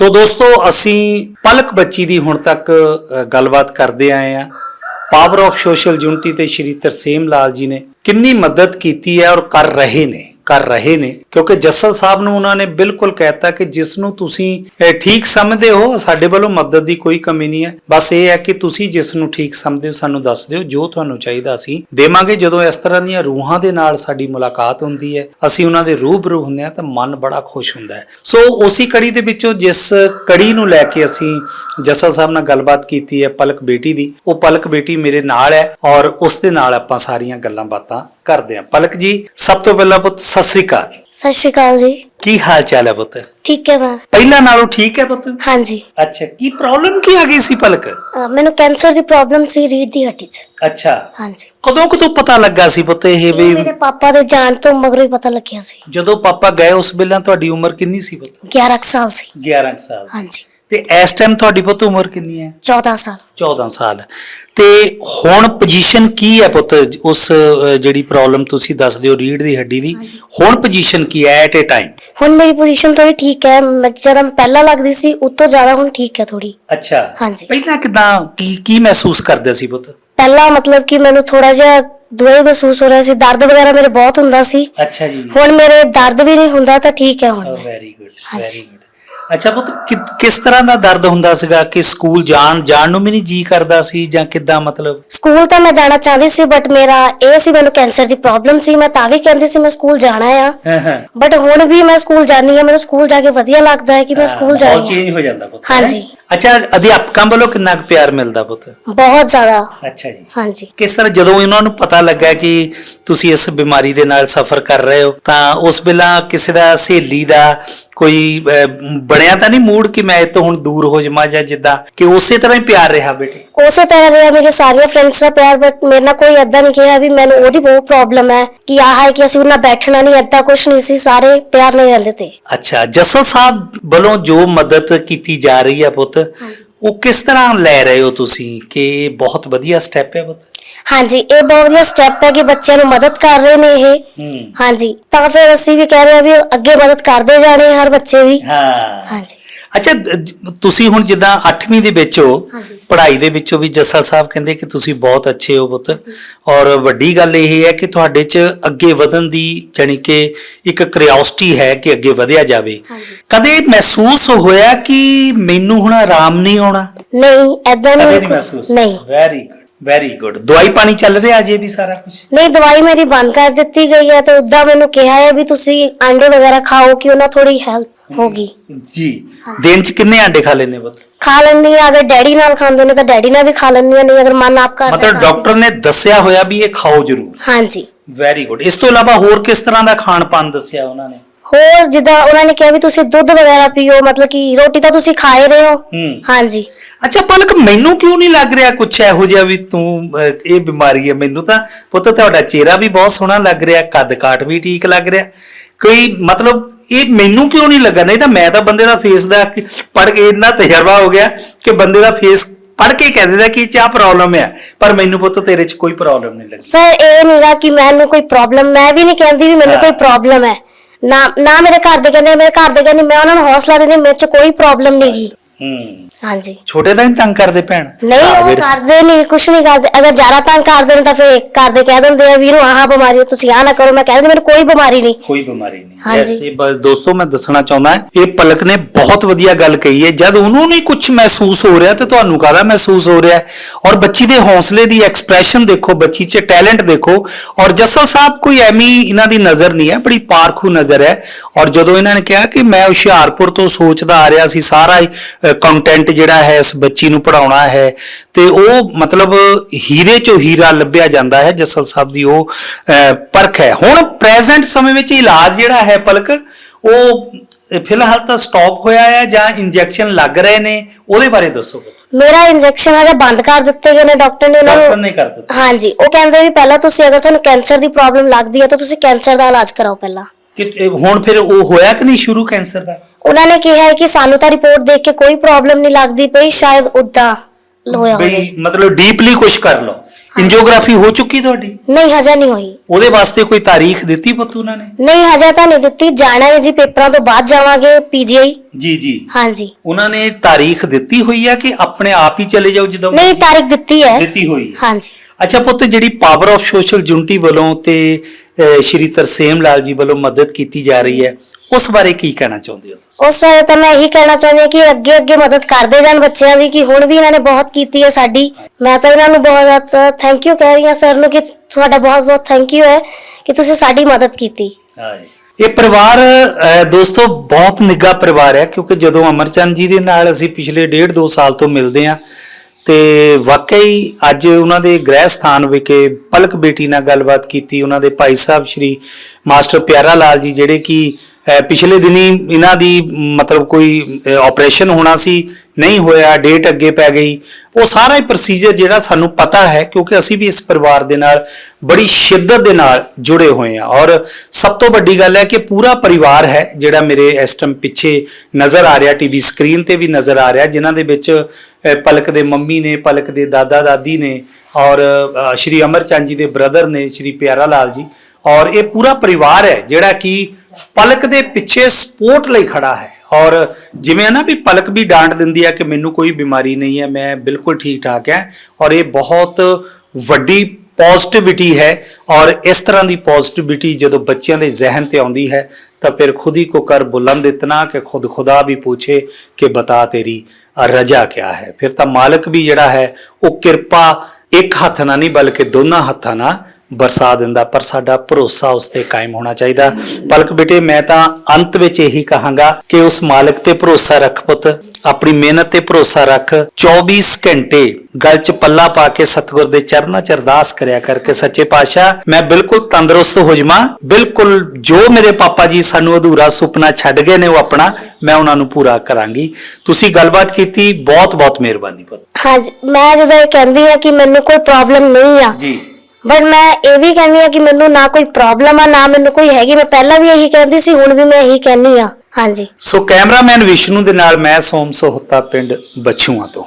ਸੋ ਦੋਸਤੋ, ਅਸੀਂ ਪਲਕ ਬੱਚੀ ਦੀ ਹੁਣ ਤੱਕ ਗੱਲਬਾਤ ਕਰਦੇ ਆਏ ਆ ਪਾਵਰ ਆਫ ਸੋਸ਼ਲ ਯੂਨਿਟੀ ਤੇ ਸ਼੍ਰੀ ਤਰਸੇਮ ਲਾਲ ਜੀ ਨੇ ਕਿੰਨੀ ਮਦਦ ਕੀਤੀ ਹੈ ਔਰ ਕਰ ਰਹੇ ਨੇ। ਕਰ ਰਹੇ ਨੇ। ਕਿਉਂਕਿ ਜੱਸਲ ਸਾਹਿਬ ਨੂੰ ਉਹਨਾਂ ਨੇ ਬਿਲਕੁਲ ਕਹਿਤਾ ਕਿ ਜਿਸ ਨੂੰ ਤੁਸੀਂ ਠੀਕ ਸਮਝਦੇ ਹੋ, ਸਾਡੇ ਵੱਲੋਂ ਮਦਦ ਦੀ ਕੋਈ ਕਮੀ ਨਹੀਂ ਹੈ। ਬਸ ਇਹ ਹੈ ਕਿ ਤੁਸੀਂ ਜਿਸ ਨੂੰ ਠੀਕ ਸਮਝਦੇ ਹੋ, ਸਾਨੂੰ ਦੱਸ ਦਿਓ, ਜੋ ਤੁਹਾਨੂੰ ਚਾਹੀਦਾ ਅਸੀਂ ਦੇਵਾਂਗੇ। ਜਦੋਂ ਇਸ ਤਰ੍ਹਾਂ ਦੀਆਂ ਰੂਹਾਂ ਦੇ ਨਾਲ ਸਾਡੀ ਮੁਲਾਕਾਤ ਹੁੰਦੀ ਹੈ, ਅਸੀਂ ਉਹਨਾਂ ਦੇ ਰੂਬਰੂ ਹੁੰਦੇ ਆ ਤਾਂ ਮਨ ਬੜਾ ਖੁਸ਼ ਹੁੰਦਾ ਹੈ। ਸੋ ਉਸੇ ਕੜੀ ਦੇ ਵਿੱਚੋਂ ਜਿਸ ਕੜੀ ਨੂੰ ਲੈ ਕੇ ਅਸੀਂ ਜੱਸਲ ਸਾਹਿਬ ਨਾਲ ਗੱਲਬਾਤ ਕੀਤੀ ਹੈ ਪਲਕ ਬੇਟੀ ਦੀ। ਉਹ ਪਲਕ ਬੇਟੀ ਮੇਰੇ ਨਾਲ ਹੈ ਔਰ ਉਸ ਦੇ ਨਾਲ ਆਪਾਂ ਸਾਰੀਆਂ ਗੱਲਾਂ ਬਾਤਾਂ ਕਰਦੇ ਹਾਂ। ਪਲਕ ਜੀ ਸਭ ਤੋਂ ਪਹਿਲਾਂ ਪੁੱਤ ਸਤਿ ਸ੍ਰੀ ਅਕਾਲ। ਸਤਿ ਸ਼੍ਰੀ ਅਕਾਲ ਜੀ। ਕੀ ਹਾਲ ਚਾਲ ਹੈ ਪੁੱਤ? ਠੀਕ ਹੈ ਮੈਂ। ਪਹਿਲਾਂ ਨਾਲੋਂ ਠੀਕ ਹੈ ਪੁੱਤ? ਹਾਂਜੀ। ਅੱਛਾ ਕੀ ਪ੍ਰੋਬਲਮ ਕੀ ਆ ਗਈ ਸੀ ਪਲਕ? ਮੈਨੂੰ ਕੈਂਸਰ ਦੀ ਪ੍ਰੋਬਲਮ ਸੀ ਰੀੜ ਦੀ ਹੱਡੀ 'ਚ। ਅੱਛਾ। ਹਾਂਜੀ। ਕਦੋਂ ਕਦੋਂ ਪਤਾ ਲੱਗਾ ਸੀ ਪੁੱਤ ਇਹ ਇਹ ਵੀ ਮੇਰੇ ਪਾਪਾ ਦੇ ਜਾਣ ਤੋਂ ਮਗਰੋਂ ਹੀ ਪਤਾ ਲੱਗਿਆ ਸੀ। ਜਦੋਂ ਪਾਪਾ ਗਏ ਉਸ ਵੇਲੇ ਤੁਹਾਡੀ ਉਮਰ ਕਿੰਨੀ ਸੀ ਪੁੱਤ? 11 ਕੁ ਸਾਲ ਸੀ। 11 ਕੁ ਸਾਲ। ਹਾਂਜੀ। ਤੇ ਇਸ ਟਾਈਮ ਤੁਹਾਡੀ ਪੁੱਤ ਉਮਰ ਕਿੰਨੀ ਹੈ? 14 ਸਾਲ। 14 ਸਾਲ। ਤੇ ਹੁਣ ਪੋਜੀਸ਼ਨ ਕੀ ਹੈ ਪੁੱਤ? ਉਸ ਜਿਹੜੀ ਪ੍ਰੋਬਲਮ ਤੁਸੀਂ ਦੱਸਦੇ ਹੋ ਰੀੜ ਦੀ ਹੱਡੀ ਦੀ ਹੁਣ ਪੋਜੀਸ਼ਨ ਕੀ ਹੈ ਐਟ ਅ ਟਾਈਮ ਹੁਣ ਮੇਰੀ ਪੋਜੀਸ਼ਨ ਥੋੜੀ ਠੀਕ ਹੈ। ਮੈਂ ਜਦੋਂ ਪਹਿਲਾਂ ਲੱਗਦੀ ਸੀ ਉਸ ਤੋਂ ਜ਼ਿਆਦਾ ਹੁਣ ਠੀਕ ਹੈ ਥੋੜੀ ਅੱਛਾ। ਹਾਂਜੀ। ਪਹਿਲਾਂ ਕਿਦਾਂ ਕੀ ਕੀ ਮਹਿਸੂਸ ਕਰਦੇ ਸੀ ਪੁੱਤ? ਪਹਿਲਾਂ ਮਤਲਬ ਕਿ ਮੈਨੂੰ ਥੋੜਾ ਜਿਹਾ ਦੁਆਈ ਮਹਿਸੂਸ ਹੋ ਰਿਹਾ ਸੀ। ਦਰਦ ਵਗੈਰਾ ਮੇਰੇ ਬਹੁਤ ਹੁੰਦਾ ਸੀ। ਅੱਛਾ ਜੀ। ਹੁਣ ਮੇਰੇ ਦਰਦ ਵੀ ਨਹੀਂ ਹੁੰਦਾ ਤਾਂ ਠੀਕ ਹੈ ਹੁਣ। ਵੈਰੀ ਗੁੱਡ ਹਾਂਜੀ। ਵੈਰੀ ਗੁੱਡ ਅੱਛਾ ਪੁੱਤ ਕਿ- ਕਿਸ ਤਰ੍ਹਾਂ ਦਾ ਦਰਦ ਹੁੰਦਾ ਸੀਗਾ ਕਿ ਸਕੂਲ ਜਾਣ ਜਾਣ ਨੂੰ ਵੀ ਨਹੀਂ ਜੀ ਕਰਦਾ ਸੀ ਜਾਂ ਕਿਦਾਂ ਮਤਲਬ? ਸਕੂਲ ਤਾਂ ਮੈਂ ਜਾਣਾ ਚਾਹਦੀ ਸੀ ਬਟ ਮੇਰਾ ਇਹ ਸੀ ਮੈਨੂੰ ਕੈਂਸਰ ਦੀ ਪ੍ਰੋਬਲਮ ਸੀ। ਮੈਂ ਤਾਂ ਵੀ ਕਹਿੰਦੀ ਸੀ ਮੈਂ ਸਕੂਲ ਜਾਣਾ ਆ। ਹਾਂ ਹਾਂ। ਬਟ ਹੁਣ ਵੀ ਮੈਂ ਸਕੂਲ ਜਾਣੀ ਆ ਮੈਨੂੰ ਸਕੂਲ ਜਾ ਕੇ ਵਧੀਆ ਲੱਗਦਾ ਹੈ ਕਿ ਮੈਂ ਸਕੂਲ ਜਾ ਬਹੁਤ ਰਹੀ ਚੇਂਜ ਹੋ ਜਾਂਦਾ ਪੁੱਤ ਹਾਂਜੀ। ਅੱਛਾ ਅਧਿਆਪਕਾਂ ਵੱਲੋਂ ਕਿੰਨਾ ਕੁ ਪਿਆਰ ਮਿਲਦਾ ਪੁੱਤ? ਬਹੁਤ ਜ਼ਿਆਦਾ। ਅੱਛਾ ਜੀ। ਹਾਂਜੀ। ਕਿਸ ਤਰ੍ਹਾਂ ਜਦੋਂ ਇਹਨਾਂ ਨੂੰ ਪਤਾ ਲੱਗਾ ਕਿ ਤੁਸੀਂ ਇਸ ਬਿਮਾਰੀ ਦੇ ਨਾਲ ਸਫ਼ਰ ਕਰ ਰਹੇ ਹੋ ਤਾਂ ਉਸ ਵੇਲੇ ਕਿਸੇ ਦਾ ਸਹੇਲੀ ਦਾ ਕੋਈ ਬਣਿਆ ਤਾਂ ਨਹੀਂ ਮੂਡ ਕਿ ਮੈਂ ਇਹ ਤੋਂ ਹੁਣ ਦੂਰ ਹੋ ਜਾਵਾਂ ਜਾਂ ਜਿੱਦਾਂ ਕਿ ਉਸੇ ਤਰ੍ਹਾਂ ਹੀ ਪਿਆਰ ਰਿਹਾ ਬੇਟੇ? ਉਸੇ ਤਰ੍ਹਾਂ ਰਿਹਾ ਮੇਰੇ ਸਾਰੀਆਂ ਫਰੈਂਡਸ ਦਾ ਪਿਆਰ ਬਟ ਮੇਰੇ ਨਾਲ ਕੋਈ ਏਦਾਂ ਨਹੀਂ ਕਿਹਾ ਵੀ ਮੈਨੂੰ ਉਹਦੀ ਬਹੁਤ ਪ੍ਰੋਬਲਮ ਹੈ ਕਿ ਆਹ ਹੈ ਕਿ ਅਸੀਂ ਉਹਨਾਂ ਬੈਠਣਾ ਨਹੀਂ ਏਦਾਂ ਕੁਝ ਨਹੀਂ ਸੀ ਸਾਰੇ ਪਿਆਰ ਨਾਲ ਰਹਿੰਦੇ ਤੇ। ਅੱਛਾ ਜਸਲ ਸਾਹਿਬ ਵੱਲੋਂ ਜੋ ਮਦਦ ਕੀਤੀ ਜਾ ਰਹੀ ਹੈ ਪੁੱਤ ਉਹ ਕਿਸ ਤਰ੍ਹਾਂ ਲੈ ਰਹੇ ਹੋ ਤੁਸੀਂ? ਕਿ ਇਹ ਬਹੁਤ ਵਧੀਆ ਸਟੈਪ ਹੈ ਪੁੱਤ? ਹਾਂਜੀ ਇਹ ਬਹੁਤ ਵਧੀਆ ਸਟੈਪ ਹੈ ਕਿ ਬੱਚਿਆਂ ਨੂੰ ਮਦਦ ਕਰ ਰਹੇ ਨੇ ਇਹ। ਹੂੰ। ਹਾਂਜੀ ਤਾਂ ਫਿਰ ਅਸੀਂ ਵੀ ਕਹਿ ਰਹੇ ਹਾਂ ਵੀ ਅੱਗੇ ਮਦਦ ਕਰਦੇ ਜਾਣੇ ਹਰ ਬੱਚੇ ਦੀ। ਹਾਂ। ਹਾਂਜੀ। ਅੱਛਾ ਦ- ਤੁਸੀਂ ਹੁਣ ਜਿੱਦਾਂ 8ਵੀਂ ਦੇ ਵਿੱਚ ਹੋ ਹਾਂਜੀ। ਪੜ੍ਹਾਈ ਦੇ ਵਿੱਚੋਂ ਵੀ ਜੱਸਲ ਸਾਹਿਬ ਕਹਿੰਦੇ ਕਿ ਤੁਸੀਂ ਬਹੁਤ ਅੱਛੇ ਹੋ ਪੁੱਤ। ਔਰ ਵੱਡੀ ਗੱਲ ਇਹ ਹੈ ਕਿ ਤੁਹਾਡੇ 'ਚ ਅੱਗੇ ਵਧਣ ਦੀ ਜਾਣੀ ਕਿ ਇੱਕ ਕਿਉਰਿਓਸਿਟੀ ਹੈ ਕਿ ਅੱਗੇ ਵਧਿਆ ਜਾਵੇ। ਹਾਂਜੀ। ਕਦੇ ਮਹਿਸੂਸ ਹੋਇਆ ਕਿ ਮੈਨੂੰ ਹੁਣ ਆਰਾਮ ਨਹੀਂ ਆਉਣਾ? ਨਹੀਂ ਕਦੇ ਨਹੀਂ ਨਹੀਂ ਮਹਿਸੂਸ ਨਹੀਂ। ਵੈਰੀ ਗੁੱਡ ਵੈਰੀ ਗੁੱਡ ਦਵਾਈ ਪਾਣੀ ਚੱਲ ਰਿਹਾ ਅਜੇ ਵੀ ਸਾਰਾ ਕੁਝ ਨਹੀਂ ਦਵਾਈ ਮੇਰੀ ਬੰਦ ਕਰ ਦਿੱਤੀ ਗਈ ਹੈ ਤੇ ਉਦਾਂ ਮੈਨੂੰ ਕਿਹਾ ਹੈ ਵੀ ਤੁਸੀਂ ਅੰਡੇ ਵਗੈਰਾ ਖਾਓ ਕਿ ਉਹਨਾਂ ਥੋੜੀ ਹੈਲਥ ਹੋਗੀ। ਜੀ। ਦਿਨ 'ਚ ਕਿੰਨੇ ਆਂਡੇ ਖਾ ਲੈਂਦੇ ਪੁੱਤ? ਖਾ ਲੈਂਦੀ ਆ ਅਗਰ ਡੈਡੀ ਨਾਲ ਖਾਂਦੇ ਨੇ ਤਾਂ ਡੈਡੀ ਨਾਲ ਵੀ ਖਾ ਲੈਂਦੀ ਆ ਨਹੀਂ ਅਗਰ ਮਨ ਆਪ ਕਰਦਾ ਮਤਲਬ ਡਾਕਟਰ ਨੇ ਦੱਸਿਆ ਹੋਇਆ ਵੀ ਇਹ ਖਾਓ ਜ਼ਰੂਰ। ਹਾਂਜੀ। ਵੈਰੀ ਗੁੱਡ ਇਸ ਤੋਂ ਇਲਾਵਾ ਹੋਰ ਕਿਸ ਤਰ੍ਹਾਂ ਦਾ ਖਾਣ ਪਾਣ ਦੱਸਿਆ ਉਹਨਾਂ ਨੇ? ਹੋਰ ਜਿੱਦਾਂ ਉਹਨਾਂ ਨੇ ਕਿਹਾ ਵੀ ਤੁਸੀਂ ਦੁੱਧ ਵਗੈਰਾ ਪੀਓ ਮਤਲਬ ਕਿ ਰੋਟੀ ਤਾਂ ਤੁਸੀਂ ਖਾ ਹੀ ਰਹੇ ਹੋ। ਹੂੰ। ਹਾਂਜੀ। ਅੱਛਾ ਪਲਕ ਮੈਨੂੰ ਕਿਉਂ ਨਹੀਂ ਲੱਗ ਰਿਹਾ ਕੁਛ ਇਹੋ ਜਿਹਾ ਵੀ ਤੂੰ ਅਹ, ਇਹ ਬਿਮਾਰੀ ਹੈ ਮੈਨੂੰ ਤਾਂ? ਪੁੱਤ ਤੁਹਾਡਾ ਚਿਹਰਾ ਵੀ ਬਹੁਤ ਸੋਹਣਾ ਲੱਗ ਰਿਹਾ ਕੱਦ ਕਾਠ ਵੀ ਠੀਕ ਲੱਗ ਰਿਹਾ। ਕੋਈ ਮਤਲਬ ਇਹ ਮੈਨੂੰ ਕਿਉਂ ਨਹੀਂ ਲੱਗਾ? ਨਹੀਂ ਤਾਂ ਮੈਂ ਤਾਂ ਬੰਦੇ ਦਾ ਫੇਸ ਦਾ ਪੜ ਕੇ ਇੰਨਾ ਤਜਰਬਾ ਹੋ ਗਿਆ ਕਿ ਬੰਦੇ ਦਾ ਫੇਸ ਪੜ ਕੇ ਕਹਿ ਦਿੰਦਾ ਕਿ ਚਾਹ ਪ੍ਰੋਬਲਮ ਹੈ। ਪਰ ਮੈਨੂੰ ਪੁੱਤ ਤੇਰੇ 'ਚ ਕੋਈ ਪ੍ਰੋਬਲਮ ਨਹੀਂ ਲੱਗੀ। ਸਰ ਇਹ ਨਹੀਂਗਾ ਕਿ ਮੈਨੂੰ ਕੋਈ ਪ੍ਰੋਬਲਮ ਮੈਂ ਵੀ ਨਹੀਂ ਕਹਿੰਦੀ ਵੀ ਮੈਨੂੰ ਹਾਂ। ਕੋਈ ਪ੍ਰੋਬਲਮ ਹੈ। ਨਾ ਨਾ ਮੇਰੇ ਘਰ ਦੇ ਕਹਿੰਦੇ, ਮੇਰੇ ਘਰ ਦੇ ਕਹਿੰਦੇ, ਮੈਂ ਉਹਨਾਂ ਨੂੰ ਹੌਸਲਾ ਦਿੰਦੀ ਮੇਰੇ ਚ ਕੋਈ ਪ੍ਰੋਬਲਮ ਨਹੀਂਗੀ ਹੂੰ। ਹਾਂਜੀ। ਛੋਟੇ ਤਾਂ ਨਹੀਂ ਤੰਗ ਕਰਦੇ ਭੈਣ? ਨਹੀਂ ਉਹ ਕਰਦੇ ਨਹੀਂ ਕੁਛ ਨਹੀਂ ਕਰਦੇ। ਅਗਰ ਜ਼ਿਆਦਾ ਤੰਗ ਕਰਦੇ ਨੇ ਤਾਂ ਫਿਰ ਘਰ ਦੇ ਕਹਿ ਦਿੰਦੇ ਆ ਵੀ ਇਹਨੂੰ ਆਹ ਬਿਮਾਰੀ ਹੈ, ਤੁਸੀਂ ਆਹ ਨਾ ਕਰੋ। ਮੈਂ ਕਹਿ ਦਿੰਦੀ ਮੈਨੂੰ ਕੋਈ ਬਿਮਾਰੀ ਨਹੀਂ। ਕੋਈ ਬਿਮਾਰੀ ਨਹੀਂ। ਹਾਂਜੀ। ਐਸੇ ਬਸ ਦੋਸਤੋ ਮੈਂ ਦੱਸਣਾ ਚਾਹੁੰਦਾ ਇਹ ਪਲਕ ਨੇ ਬਹੁਤ ਵਧੀਆ ਗੱਲ ਕਹੀ ਹੈ। ਜਦ ਉਹਨੂੰ ਨਹੀਂ ਕੁਝ ਮਹਿਸੂਸ ਹੋ ਰਿਹਾ ਤੇ ਤੁਹਾਨੂੰ ਕਾਹਦਾ ਮਹਿਸੂਸ ਹੋ ਰਿਹਾ ਹੈ? ਔਰ ਬੱਚੀ ਦੇ ਹੌਸਲੇ ਦੀ ਐਕਸਪ੍ਰੈਸ਼ਨ ਦੇਖੋ ਬੱਚੀ 'ਚ ਟੈਲੈਂਟ ਦੇਖੋ। ਔਰ ਜਸਲ ਸਾਹਿਬ ਕੋਈ ਹੀ ਇਹਨਾਂ ਦੀ ਨਜ਼ਰ ਨਹੀਂ ਹੈ ਬੜੀ ਪਾਰਖੂ ਨਜ਼ਰ ਹੈ। ਔਰ ਜਦੋਂ ਇਹਨਾਂ ਨੇ ਕਿਹਾ ਕਿ ਮੈਂ ਹੁਸ਼ਿਆਰਪੁਰ ਤੋਂ ਸੋਚਦਾ ਆ ਰਿਹਾ ਸੀ ਸਾਰਾ ਹੀ ਕੰਟੈਂਟ ਜਿਹੜਾ ਹੈ ਇਸ ਬੱਚੀ ਨੂੰ ਪੜਾਉਣਾ ਹੈ ਤੇ ਉਹ ਮਤਲਬ ਹੀਰੇ ਚੋਂ ਹੀਰਾ ਲੱਭਿਆ ਜਾਂਦਾ ਹੈ ਜਸਲ ਸਾਹਿਬ ਦੀ ਉਹ ਪਰਖ ਹੈ। ਹੁਣ ਪ੍ਰੈਜ਼ੈਂਟ ਸਮੇਂ ਵਿੱਚ ਇਲਾਜ ਜਿਹੜਾ ਹੈ ਪਲਕ ਉਹ ਫਿਲਹਾਲ ਤਾਂ ਸਟਾਪ ਹੋਇਆ ਹੈ ਜਾਂ ਇੰਜੈਕਸ਼ਨ ਲੱਗ ਰਹੇ ਨੇ ਉਹਦੇ ਬਾਰੇ ਦੱਸੋ ਮੇਰਾ ਇੰਜੈਕਸ਼ਨ ਅਜੇ ਬੰਦ ਕਰ ਦਿੱਤੇ ਗਏ ਨੇ ਡਾਕਟਰ ਨੇ ਉਹਨਾਂ ਡਾਕਟਰ ਨੂੰ ਨੇ ਕਰ ਦਿੱਤਾ। ਹਾਂਜੀ ਉਹ ਕਹਿੰਦੇ ਵੀ ਪਹਿਲਾਂ ਤੁਸੀਂ ਅਗਰ ਤੁਹਾਨੂੰ ਕੈਂਸਰ ਦੀ ਪ੍ਰੋਬਲਮ ਲੱਗਦੀ ਹੈ ਤਾਂ ਤੁਸੀਂ ਕੈਂਸਰ ਦਾ ਇਲਾਜ ਕਰਾਓ ਪਹਿਲਾਂ। ਕਿ ਹੁਣ ਫਿਰ ਉਹ ਹੋਇਆ ਕਿ ਨਹੀਂ ਸ਼ੁਰੂ ਕੈਂਸਰ ਦਾ? ਉਹਨਾਂ ਨੇ ਕਿਹਾ ਹੈ ਕਿ ਸਾਨੂੰ ਤਾਂ ਰਿਪੋਰਟ ਦੇਖ ਕੇ ਕੋਈ ਪ੍ਰੋਬਲਮ ਨਹੀਂ ਲੱਗਦੀ ਪਈ ਸ਼ਾਇਦ ਉਦਾਂ ਹੋਇਆ ਹੋਵੇ। ਬਈ ਮਤਲਬ ਡੀਪਲੀ ਕੁਝ ਕਰ ਲਓ। ਇੰਜੀਓਗ੍ਰਾਫੀ ਹੋ ਚੁੱਕੀ ਤੁਹਾਡੀ? ਨਹੀਂ ਹਜੇ ਨਹੀਂ ਹੋਈ। ਉਹਦੇ ਵਾਸਤੇ ਕੋਈ ਤਾਰੀਖ ਦਿੱਤੀ ਪੁੱਤ ਉਹਨਾਂ ਨੇ? ਨਹੀਂ ਹਜੇ ਤਾਂ ਨਹੀਂ ਦਿੱਤੀ। ਜਾਣਾ ਹੈ ਜੀ ਪੇਪਰਾਂ ਤੋਂ ਬਾਅਦ ਜਾਵਾਂਗੇ ਪੀਜੀਆਈ। ਜੀ ਜੀ। ਹਾਂਜੀ। ਉਹਨਾਂ ਨੇ ਤਾਰੀਖ ਦਿੱਤੀ ਹੋਈ ਹੈ ਕਿ ਆਪਣੇ ਆਪ ਹੀ ਚਲੇ ਜਾਓ ਜਦੋਂ ਨਹੀਂ ਤਾਰੀਖ ਦਿੱਤੀ ਹੈ। ਦਿੱਤੀ ਹੋਈ ਹੈ। ਹਾਂਜੀ। ਅੱਛਾ ਪੁੱਤ ਜਿਹੜੀ ਪਾਵਰ ਆਫ ਸੋਸ਼ਲ ਯੂਨਿਟੀ ਵੱਲੋਂ ਤੇ ਅਹ, ਸ਼੍ਰੀ ਤਰਸੇਮ ਲਾਲ ਜੀ ਵੱਲੋਂ ਮਦਦ ਕੀਤੀ ਜਾ ਰਹੀ ਹੈ ਉਸ ਬਾਰੇ ਕੀ ਕਹਿਣਾ ਚਾਹੁੰਦੇ ਹੋ ਤੁਸੀਂ? ਉਸ ਵੇਲੇ ਤਾਂ ਮੈਂ ਇਹੀ ਕਹਿਣਾ ਚਾਹੁੰਦੀ ਹਾਂ ਕਿ ਅੱਗੇ ਅੱਗੇ ਮਦਦ ਕਰਦੇ ਜਾਣ ਬੱਚਿਆਂ ਦੀ ਕਿ ਹੁਣ ਵੀ ਇਹਨਾਂ ਨੇ ਬਹੁਤ ਕੀਤੀ ਹੈ ਸਾਡੀ। ਮੈਂ ਤਾਂ ਇਹਨਾਂ ਨੂੰ ਬਹੁਤ ਥੈਂਕ ਯੂ ਕਹਿ ਰਹੀ ਹਾਂ ਸਰ ਨੂੰ ਕਿ ਤੁਹਾਡਾ ਬਹੁਤ ਬਹੁਤ ਥੈਂਕ ਯੂ ਹੈ ਕਿ ਤੁਸੀਂ ਸਾਡੀ ਮਦਦ ਕੀਤੀ। ਇਹ ਪਰਿਵਾਰ ਅਹ, ਦੋਸਤੋ ਬਹੁਤ ਨਿੱਘਾ ਪਰਿਵਾਰ ਹੈ ਕਿਉਂਕਿ ਜਦੋਂ ਅਮਰਚੰਦ ਜੀ ਦੇ ਨਾਲ ਅਸੀਂ ਪਿਛਲੇ ਡੇਢ ਦੋ ਸਾਲ ਤੋਂ ਮਿਲਦੇ ਹਾਂ ਤੇ ਵਾਕਈ ਅੱਜ ਉਹਨਾਂ ਦੇ ਗ੍ਰਹਿ ਸਥਾਨ ਵਿਖੇ ਪਲਕ ਬੇਟੀ ਨਾਲ ਗੱਲਬਾਤ ਕੀਤੀ ਉਹਨਾਂ ਦੇ ਭਾਈ ਸਾਹਿਬ ਸ਼੍ਰੀ ਮਾਸਟਰ ਪਿਆਰਾ ਲਾਲ ਜੀ ਜਿਹੜੇ ਕਿ ਪਿਛਲੇ ਦਿਨੀ ਇਹਨਾਂ ਦੀ ਮਤਲਬ ਕੋਈ ਆਪਰੇਸ਼ਨ ਹੋਣਾ ਸੀ ਨਹੀਂ ਹੋਇਆ ਡੇਟ ਅੱਗੇ ਪੈ ਗਈ। ਉਹ ਸਾਰਾ ਹੀ ਪ੍ਰੋਸੀਜਰ ਜਿਹੜਾ ਸਾਨੂੰ ਪਤਾ ਹੈ ਕਿਉਂਕਿ ਅਸੀਂ ਵੀ ਇਸ ਪਰਿਵਾਰ ਦੇ ਨਾਲ ਬੜੀ ਸ਼ਿੱਦਤ ਦੇ ਨਾਲ ਜੁੜੇ ਹੋਏ ਹਾਂ। ਔਰ ਸਭ ਤੋਂ ਵੱਡੀ ਗੱਲ ਹੈ ਕਿ ਪੂਰਾ ਪਰਿਵਾਰ ਹੈ ਜਿਹੜਾ ਮੇਰੇ ਇਸ ਟਾਈਮ ਪਿੱਛੇ ਨਜ਼ਰ ਆ ਰਿਹਾ ਟੀਵੀ ਸਕਰੀਨ ਤੇ ਵੀ ਨਜ਼ਰ ਆ ਰਿਹਾ ਜਿਨ੍ਹਾਂ ਦੇ ਵਿੱਚ ਪਲਕ ਦੇ ਮੰਮੀ ਨੇ ਪਲਕ ਦੇ ਦਾਦਾ ਦਾਦੀ ਨੇ ਔਰ ਅਹ, ਸ਼੍ਰੀ ਅਮਰਚੰਦ ਜੀ ਦੇ ਬ੍ਰਦਰ ਨੇ ਸ਼੍ਰੀ ਪਿਆਰਾ ਲਾਲ ਜੀ। ਔਰ ਇਹ ਪੂਰਾ ਪਰਿਵਾਰ ਹੈ ਜਿਹੜਾ ਕਿ ਪਲਕ ਦੇ ਪਿੱਛੇ ਸਪੋਰਟ ਲਈ ਖੜਾ ਹੈ। ਔਰ ਜਿਵੇਂ ਹੈ ਨਾ ਵੀ ਪਲਕ ਵੀ ਡਾਂਟ ਦਿੰਦੀ ਹੈ ਕਿ ਮੈਨੂੰ ਕੋਈ ਬਿਮਾਰੀ ਨਹੀਂ ਹੈ, ਮੈਂ ਬਿਲਕੁਲ ਠੀਕ ਠਾਕ ਹੈ। ਔਰ ਇਹ ਬਹੁਤ ਵੱਡੀ ਪੋਜ਼ਿਟਿਵਿਟੀ ਹੈ। ਔਰ ਇਸ ਤਰ੍ਹਾਂ ਦੀ ਪੋਜ਼ਿਟਿਵਿਟੀ ਜਦੋਂ ਬੱਚਿਆਂ ਦੇ ਜ਼ਿਹਨ ਤੇ ਆਉਂਦੀ ਹੈ, ਤਾਂ ਫਿਰ ਖੁਦ ਹੀ ਕੋ ਕਰ ਬੁਲੰਦ ਇਤਨਾ ਕਿ ਖੁਦ ਖੁਦਾ ਵੀ ਪੁੱਛੇ ਕਿ ਬਤਾ ਤੇਰੀ ਰਜਾ ਕਿਆ ਹੈ। ਫਿਰ ਤਾਂ ਮਾਲਕ ਵੀ ਜਿਹੜਾ ਹੈ, ਉਹ ਕਿਰਪਾ ਇੱਕ ਹੱਥ ਨਾਲ ਨਹੀਂ, ਬਲਕਿ ਦੋਨਾਂ ਹੱਥਾਂ ਨਾਲ ਬਰਸਾ ਦਿੰਦਾ ਪਰ ਸਾਡਾ ਭਰੋਸਾ ਉਸ ਤੇ ਕਾਇਮ ਹੋਣਾ ਚਾਹੀਦਾ। ਪਲਕ ਬੇਟੇ ਮੈਂ ਤਾਂ ਅੰਤ ਵਿੱਚ ਇਹੀ ਕਹਾਂਗਾ ਕਿ ਉਸ ਮਾਲਕ ਤੇ ਭਰੋਸਾ ਰੱਖ ਪੁੱਤ ਆਪਣੀ ਮਿਹਨਤ ਤੇ ਭਰੋਸਾ ਰੱਖ। 24 ਘੰਟੇ ਗਲ 'ਚ ਪੱਲਾ ਪਾ ਕੇ ਸਤਿਗੁਰ ਦੇ ਚਰਨਾਂ 'ਚ ਅਰਦਾਸ ਕਰਿਆ ਕਰਕੇ ਸੱਚੇ ਪਾਤਸ਼ਾਹ ਮੈਂ ਬਿਲਕੁਲ ਤੰਦਰੁਸਤ ਹੋ ਜਾਵਾਂ। ਬਿਲਕੁਲ ਜੋ ਮੇਰੇ ਪਾਪਾ ਜੀ ਸਾਨੂੰ ਅਧੂਰਾ ਸੁਪਨਾ ਛੱਡ ਗਏ ਨੇ ਉਹ ਆਪਣਾ ਮੈਂ ਉਹਨਾਂ ਨੂੰ ਪੂਰਾ ਕਰਾਂਗੀ। ਤੁਸੀਂ ਗੱਲਬਾਤ ਕੀਤੀ ਬਹੁਤ ਬਹੁਤ ਮਿਹਰਬਾਨੀ ਪੁੱਤ। ਹਾਂਜੀ ਮੈਂ ਜਦੋਂ ਇਹ ਕਹਿੰਦੀ ਹਾਂ ਕਿ ਮੈਨੂੰ ਕੋਈ ਪ੍ਰੋਬਲਮ ਨਹੀਂ ਆ ਜੀ। ਬਟ ਮੈਂ ਇਹ ਵੀ ਕਹਿੰਦੀ ਆ ਕਿ ਮੈਨੂੰ ਨਾ ਕੋਈ ਪ੍ਰੋਬਲਮ ਆ, ਨਾ ਮੈਨੂੰ ਕੋਈ ਹੈਗੀ। ਮੈਂ ਪਹਿਲਾਂ ਵੀ ਇਹੀ ਕਹਿੰਦੀ ਸੀ, ਹੁਣ ਵੀ ਮੈਂ ਇਹੀ ਕਹਿੰਦੀ ਆ ਹਾਂਜੀ। ਸੋ ਕੈਮਰਾਮੈਨ ਵਿਸ਼ਨੂੰ ਦੇ ਨਾਲ ਮੈਂ ਸੋਮ ਸੋਹਤਾ ਪਿੰਡ ਬਛੂਆਂ ਤੋਂ।